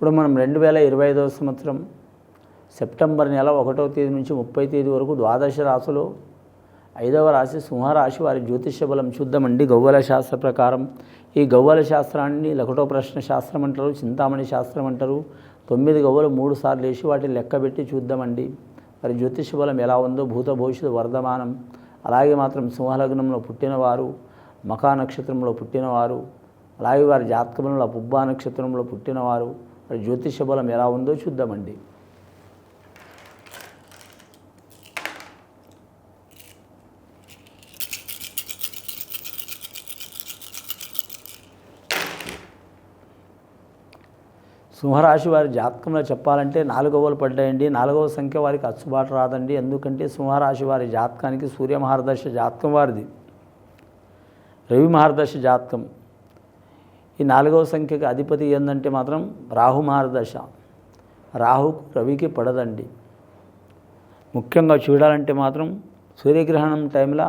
ఇప్పుడు మనం రెండు వేల ఇరవై ఐదవ సంవత్సరం సెప్టెంబర్ నెల ఒకటో తేదీ నుంచి ముప్పై తేదీ వరకు ద్వాదశ రాశిలో ఐదవ రాశి సింహరాశి వారి జ్యోతిష్య బలం చూద్దామండి. గవ్వల శాస్త్ర ప్రకారం ఈ గవ్వల శాస్త్రాన్ని లకటో ప్రశ్న శాస్త్రం అంటారు చింతామణి శాస్త్రం అంటారు. తొమ్మిది గవ్వలు మూడు సార్లు వేసి వాటిని లెక్కబెట్టి చూద్దామండి. మరి జ్యోతిష్య బలం ఎలా ఉందో భూత భవిష్యత్తు వర్ధమానం అలాగే మాత్రం సింహలగ్నంలో పుట్టినవారు మకా నక్షత్రంలో పుట్టినవారు అలాగే వారి జాతకంలో పుబ్బా నక్షత్రంలో పుట్టినవారు మరి జ్యోతిష బలం ఎలా ఉందో చూద్దామండి. సింహరాశి వారి జాతకంలో చెప్పాలంటే నాలుగవలు పడ్డాయండి. నాలుగవ సంఖ్య వారికి అచ్చుబాటు రాదండి. ఎందుకంటే సింహరాశి వారి జాతకానికి సూర్య మహారదర్శ జాతకం వారిది. రవి మహారదర్శ జాతకం. ఈ నాలుగవ సంఖ్యకు అధిపతి ఏందంటే మాత్రం రాహు మహారదశ రాహుకు రవికి పడదండి. ముఖ్యంగా చూడాలంటే మాత్రం సూర్యగ్రహణం టైంలో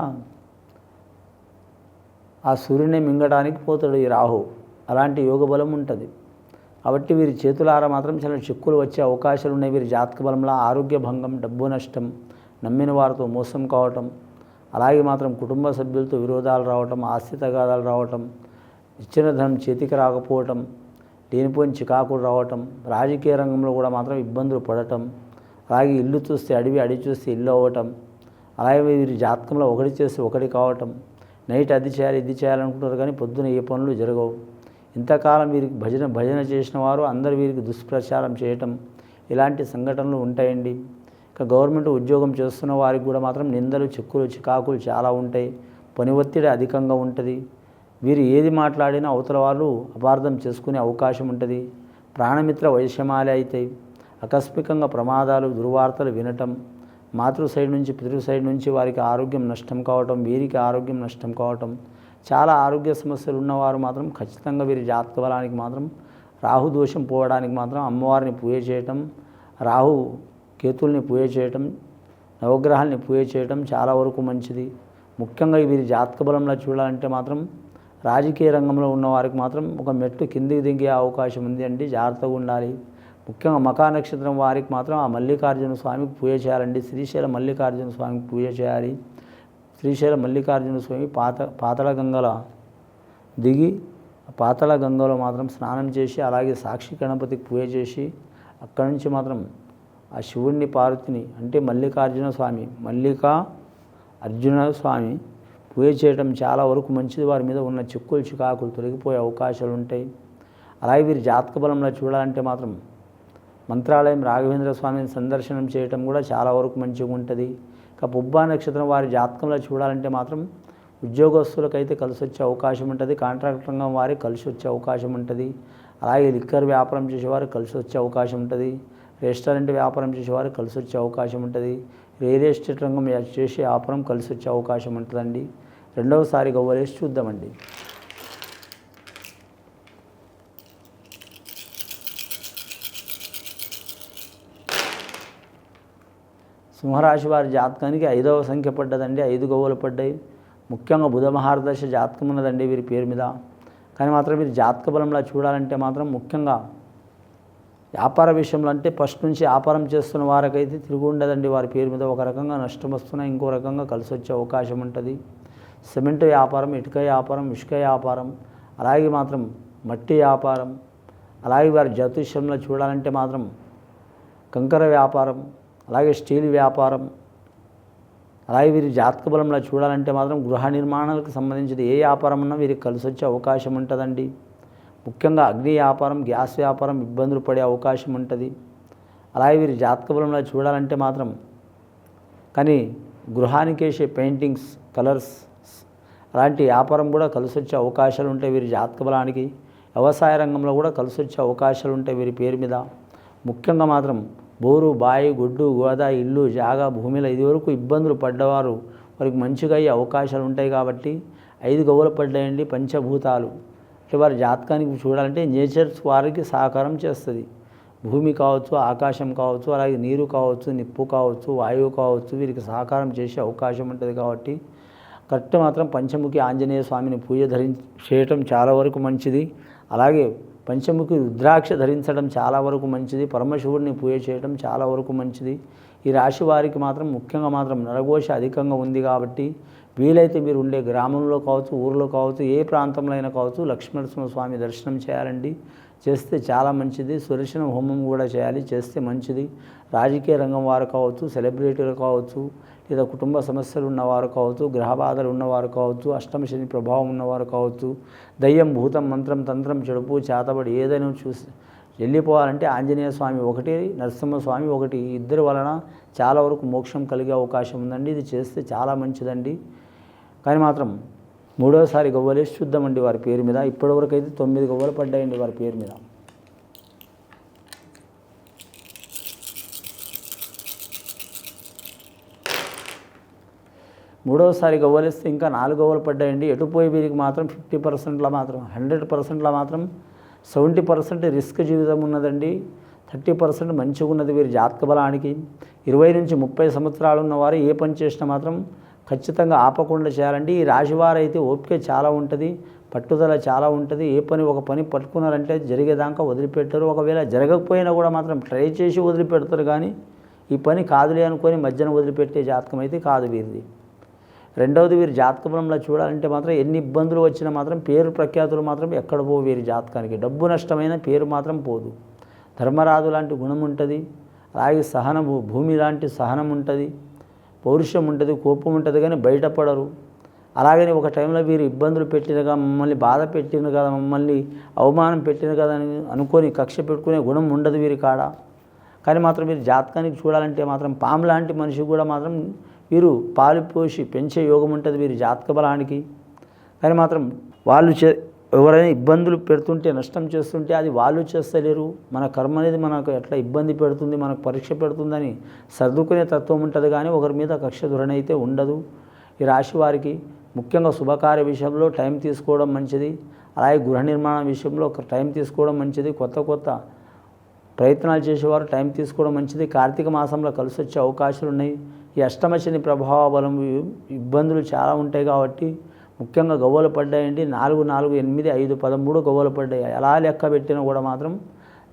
ఆ సూర్యుని మింగడానికి పోతాడు ఈ రాహు. అలాంటి యోగ బలం ఉంటుంది. కాబట్టి వీరి చేతులారా మాత్రం చాలా చిక్కులు వచ్చే అవకాశాలు ఉన్నాయి. వీరి జాతక బలంలో ఆరోగ్య భంగం డబ్బు నష్టం నమ్మిన వారితో మోసం కావటం అలాగే మాత్రం కుటుంబ సభ్యులతో విరోధాలు రావటం ఆస్తి తగాదాలు రావటం ఇచ్చిన ధనం చేతికి రాకపోవటం లేనిపోయిన చికాకులు రావటం రాజకీయ రంగంలో కూడా మాత్రం ఇబ్బందులు పడటం అలాగే ఇల్లు చూస్తే అడవి అడివి చూస్తే ఇల్లు అవ్వటం అలాగే వీరి జాతకంలో ఒకటి చేస్తే ఒకటి కావటం నైట్ అది చేయాలి ఇది చేయాలనుకుంటారు కానీ పొద్దున ఏ పనులు జరగవు. ఇంతకాలం వీరికి భజన భజన చేసిన వారు అందరు వీరికి దుష్ప్రచారం చేయటం ఇలాంటి సంఘటనలు ఉంటాయండి. ఇక గవర్నమెంట్ ఉద్యోగం చేస్తున్న వారికి కూడా మాత్రం నిందలు చిక్కులు చికాకులు చాలా ఉంటాయి. పని ఒత్తిడి అధికంగా ఉంటుంది. వీరు ఏది మాట్లాడినా అవతల వాళ్ళు అపార్థం చేసుకునే అవకాశం ఉంటుంది. ప్రాణమిత్ర వైషమ్యాలు అవుతాయి ఆకస్మికంగా ప్రమాదాలు దుర్వార్తలు వినటం మాతృ సైడ్ నుంచి పితృ సైడ్ నుంచి వారికి ఆరోగ్యం నష్టం కావటం వీరికి ఆరోగ్యం నష్టం కావటం చాలా ఆరోగ్య సమస్యలు ఉన్నవారు మాత్రం ఖచ్చితంగా వీరి జాతక బలానికి మాత్రం రాహు దోషం పోవడానికి మాత్రం అమ్మవారిని పూజ చేయటం రాహు కేతుల్ని పూజ చేయటం నవగ్రహాల్ని పూజ చేయటం చాలా వరకు మంచిది. ముఖ్యంగా వీరి జాతక బలంలో చూడాలంటే మాత్రం రాజకీయ రంగంలో ఉన్న వారికి మాత్రం ఒక మెట్టు కిందికి దిగే అవకాశం ఉంది అండి జాగ్రత్తగా ఉండాలి. ముఖ్యంగా మకా నక్షత్రం వారికి మాత్రం ఆ మల్లికార్జున స్వామికి పూజ చేయాలండి. శ్రీశైల మల్లికార్జున స్వామికి పూజ చేయాలి. శ్రీశైల మల్లికార్జున స్వామి పాత పాతల గంగల దిగి ఆ పాతళ గంగలో మాత్రం స్నానం చేసి అలాగే సాక్షి గణపతికి పూజ చేసి అక్కడి నుంచి మాత్రం ఆ శివుణ్ణి పార్వతిని అంటే మల్లికార్జున స్వామి మల్లికా అర్జున స్వామి పూజ చేయడం చాలా వరకు మంచిది. వారి మీద ఉన్న చిక్కులు చికాకులు తొలగిపోయే అవకాశాలు ఉంటాయి. అలాగే వీరి జాతక బలంలో చూడాలంటే మాత్రం మంత్రాలయం రాఘవేంద్ర స్వామిని సందర్శనం చేయటం కూడా చాలా వరకు మంచిగా ఉంటుంది. ఇక పుబ్బా నక్షత్రం వారి జాతకంలో చూడాలంటే మాత్రం ఉద్యోగస్తులకైతే కలిసి వచ్చే అవకాశం ఉంటుంది. కాంట్రాక్ట్ రంగం వారికి కలిసి వచ్చే అవకాశం ఉంటుంది. అలాగే లిక్కర్ వ్యాపారం చేసేవారు కలిసి వచ్చే అవకాశం ఉంటుంది. రెస్టారెంట్ వ్యాపారం చేసేవారు కలిసి వచ్చే అవకాశం ఉంటుంది. రియల్ ఎస్టేట్ రంగం చేసే వ్యాపారం కలిసి వచ్చే అవకాశం ఉంటుందండి. రెండవసారి గవ్వలేసి చూద్దామండి. సింహరాశి వారి జాతకానికి ఐదవ సంఖ్య పడ్డదండి. ఐదు గవ్వలు పడ్డాయి. ముఖ్యంగా బుధ మహారదశ జాతకం ఉన్నదండి వీరి పేరు మీద. కానీ మాత్రం వీరి జాతక బలంలో చూడాలంటే మాత్రం ముఖ్యంగా వ్యాపార విషయంలో అంటే ఫస్ట్ నుంచి వ్యాపారం చేస్తున్న వారికైతే తిరిగి ఉండదండి. వారి పేరు మీద ఒక రకంగా నష్టం వస్తున్నా ఇంకో రకంగా కలిసి వచ్చే అవకాశం ఉంటుంది. సిమెంట్ వ్యాపారం ఇటుక వ్యాపారం ఇసుక వ్యాపారం అలాగే మాత్రం మట్టి వ్యాపారం అలాగే వారి జ్యోతిష్యంలో చూడాలంటే మాత్రం కంకర వ్యాపారం అలాగే స్టీల్ వ్యాపారం అలాగే వీరి జాతక బలంలో చూడాలంటే మాత్రం గృహ నిర్మాణాలకు సంబంధించిన ఏ వ్యాపారం ఉన్నా వీరికి కలిసి వచ్చే అవకాశం ఉంటుందండి. ముఖ్యంగా అగ్ని వ్యాపారం గ్యాస్ వ్యాపారం ఇబ్బందులు పడే అవకాశం ఉంటుంది. అలాగే వీరి జాతక బలంలో చూడాలంటే మాత్రం కానీ గృహానికి వేసే పెయింటింగ్స్ కలర్స్ అలాంటి వ్యాపారం కూడా కలిసి వచ్చే అవకాశాలు ఉంటాయి వీరి జాతక బలానికి వ్యవసాయ రంగంలో కూడా కలిసి వచ్చే అవకాశాలు ఉంటాయి వీరి పేరు మీద. ముఖ్యంగా మాత్రం బోరు బాయి గొడ్డు గోదా ఇల్లు జాగా భూమిలో ఇదివరకు ఇబ్బందులు పడ్డవారు వారికి మంచిగా అయ్యే అవకాశాలు ఉంటాయి కాబట్టి ఐదు గవ్వలు పడ్డాయండి పంచభూతాలు. వారి జాతకానికి చూడాలంటే నేచర్స్ వారికి సహకారం చేస్తుంది. భూమి కావచ్చు ఆకాశం కావచ్చు అలాగే నీరు కావచ్చు నిప్పు కావచ్చు వాయువు కావచ్చు వీరికి సహకారం చేసే అవకాశం ఉంటుంది కాబట్టి కరెక్ట్ మాత్రం పంచముఖి ఆంజనేయ స్వామిని పూజ ధరించి చేయటం చాలా వరకు మంచిది. అలాగే పంచముఖి రుద్రాక్ష ధరించడం చాలా వరకు మంచిది. పరమశివుడిని పూజ చేయడం చాలా వరకు మంచిది. ఈ రాశి వారికి మాత్రం ముఖ్యంగా మాత్రం నరఘోష అధికంగా ఉంది కాబట్టి వీలైతే మీరు ఉండే గ్రామంలో కావచ్చు ఊర్లో కావచ్చు ఏ ప్రాంతంలో అయినా కావచ్చు లక్ష్మీనరసింహస్వామి దర్శనం చేయాలండి. చేస్తే చాలా మంచిది. సురక్షణ హోమం కూడా చేయాలి. చేస్తే మంచిది. రాజకీయ రంగం వారు కావచ్చు సెలబ్రిటీలు కావచ్చు లేదా కుటుంబ సమస్యలు ఉన్నవారు కావచ్చు గ్రహ బాధలు ఉన్నవారు కావచ్చు అష్టమశని ప్రభావం ఉన్నవారు కావచ్చు దయ్యం భూతం మంత్రం తంత్రం చెడుపు చేతబడి ఏదైనా చూసి వెళ్ళిపోవాలంటే ఆంజనేయ స్వామి ఒకటి నరసింహస్వామి ఒకటి. ఇద్దరి వలన చాలా వరకు మోక్షం కలిగే అవకాశం ఉందండి. ఇది చేస్తే చాలా మంచిదండి. కానీ మాత్రం మూడోసారి గవ్వలేసి చూద్దామండి వారి పేరు మీద. ఇప్పటివరకు అయితే తొమ్మిది గవ్వలు పడ్డాయండి వారి పేరు మీద. మూడవసారి గవ్వలిస్తే ఇంకా నాలుగు గవ్వలు పడ్డాయండి. ఎటుపోయి వీరికి మాత్రం ఫిఫ్టీ పర్సెంట్లో మాత్రం హండ్రెడ్ పర్సెంట్లో మాత్రం సెవెంటీ పర్సెంట్ రిస్క్ జీవితం ఉన్నదండి. థర్టీ పర్సెంట్ మంచిగా ఉన్నది వీరి జాతక బలానికి. ఇరవై నుంచి ముప్పై సంవత్సరాలు ఉన్నవారు ఏ పని చేసినా మాత్రం ఖచ్చితంగా ఆపకుండా చేయాలండి. ఈ రాశివారు అయితే ఓపిక చాలా ఉంటుంది పట్టుదల చాలా ఉంటుంది. ఏ పని ఒక పని పట్టుకున్నారంటే జరిగేదాకా వదిలిపెట్టరు. ఒకవేళ జరగకపోయినా కూడా మాత్రం ట్రై చేసి వదిలిపెడతారు కానీ ఈ పని కాదులే అనుకొని మధ్యన వదిలిపెట్టే జాతకం అయితే కాదు వీరిది. రెండవది వీరి జాతక బలంలో చూడాలంటే మాత్రం ఎన్ని ఇబ్బందులు వచ్చినా మాత్రం పేరు ప్రఖ్యాతులు మాత్రం ఎక్కడ పోవు వీరి జాతకానికి. డబ్బు నష్టమైన పేరు మాత్రం పోదు. ధర్మరాజు లాంటి గుణం ఉంటుంది. అలాగే సహనం భూమి లాంటి సహనం ఉంటుంది. పౌరుషం ఉంటుంది కోపం ఉంటుంది కానీ బయటపడరు. అలాగని ఒక టైంలో వీరు ఇబ్బందులు పెట్టినగా మమ్మల్ని బాధ పెట్టిన కదా మమ్మల్ని అవమానం పెట్టిన కదా అని అనుకొని కక్ష పెట్టుకునే గుణం ఉండదు వీరి కాడ. కానీ మాత్రం వీరి జాతకానికి చూడాలంటే మాత్రం పాము లాంటి మనిషి కూడా మాత్రం వీరు పాలు పోసి పెంచే యోగం ఉంటుంది వీరి జాతక బలానికి. కానీ మాత్రం వాళ్ళు చే ఎవరైనా ఇబ్బందులు పెడుతుంటే నష్టం చేస్తుంటే అది వాళ్ళు చేస్తలేరు. మన కర్మ అనేది మనకు ఎట్లా ఇబ్బంది పెడుతుంది మనకు పరీక్ష పెడుతుందని సర్దుకునే తత్వం ఉంటుంది కానీ ఒకరి మీద కక్ష ధోరణి అయితే ఉండదు. ఈ రాశి వారికి ముఖ్యంగా శుభకార్య విషయంలో టైం తీసుకోవడం మంచిది. అలాగే గృహ నిర్మాణం విషయంలో ఒక టైం తీసుకోవడం మంచిది. కొత్త కొత్త ప్రయత్నాలు చేసేవారు టైం తీసుకోవడం మంచిది. కార్తీక మాసంలో కలిసి వచ్చే అవకాశాలు ఉన్నాయి ఈ అష్టమ శని ప్రభావ బలం ఇబ్బందులు చాలా ఉంటాయి కాబట్టి ముఖ్యంగా గవ్వలు పడ్డాయండి. నాలుగు నాలుగు ఎనిమిది ఐదు పదమూడు గవ్వలు పడ్డాయి. ఎలా లెక్క పెట్టినా కూడా మాత్రం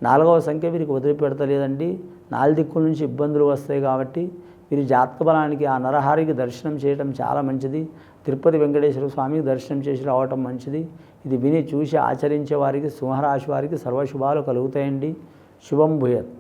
నాలుగవ సంఖ్య వీరికి వదిలిపెడతలేదండి. నాలుగు దిక్కుల నుంచి ఇబ్బందులు వస్తాయి కాబట్టి వీరి జాతక బలానికి ఆ నరహారికి దర్శనం చేయడం చాలా మంచిది. తిరుపతి వెంకటేశ్వర స్వామికి దర్శనం చేసి రావటం మంచిది. ఇది విని చూసి ఆచరించే వారికి సింహరాశి వారికి సర్వశుభాలు కలుగుతాయండి. శుభం భూయత్